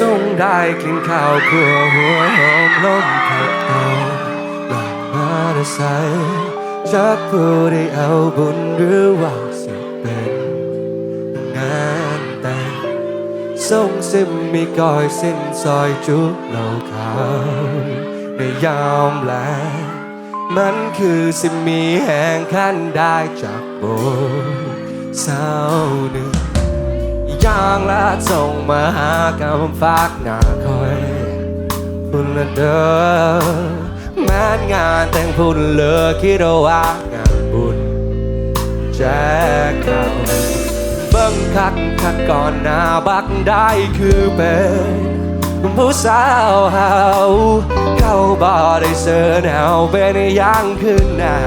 ส่งได้กลิ่นข้าวครัวหัวหอมลมพัดเอาหลังมาได้ใสจักผู้ได้เอาบุญหรือว่าสิเป็นงานแต่งส่งซิมมีก้อยสิ้นซอยจุกเหล่าขาวในยามแลงมันคือสิมีแห่งขั้นได้จากโบสาวหนึ่ง ย่างและส่งมาหากำฝากหน้าคอยพุ่นละเด้อแม้นงานแต่งพุ่นเลือคิดว่างานบุญแจกเขาเบิ่งคักคักก่อนหน้าบักได้คือเป็นผู้สาวเฮาเขาบ่ได้เสิร์นเฮาเป็นอย่างขึ้นหน้า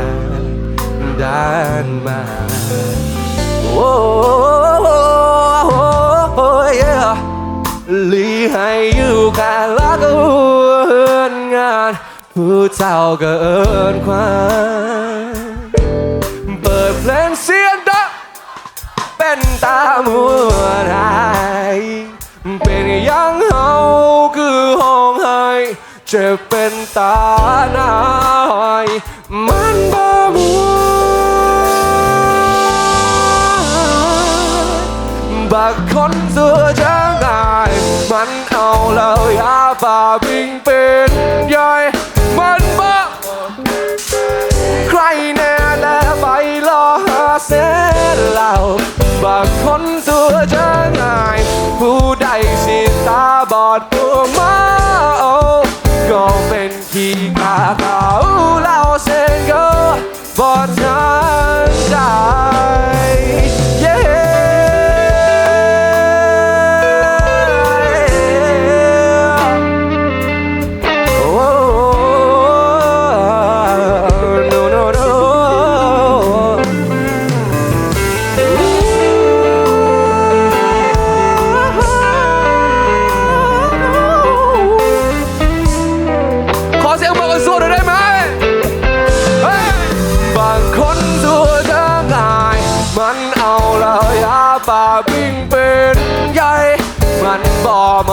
ด้านมาโอ้ ลีให้อยู่กันละก็เอินงานผู้เจ้าก็เอินควานเปิดเพลงเสียงดังเป็นตามัวไทยเป็นยังเฮาคือห้องไห้จะเป็นตาหนายมันบ่มัวบักคนเสื้อจะง่าย มันเอาเลย มั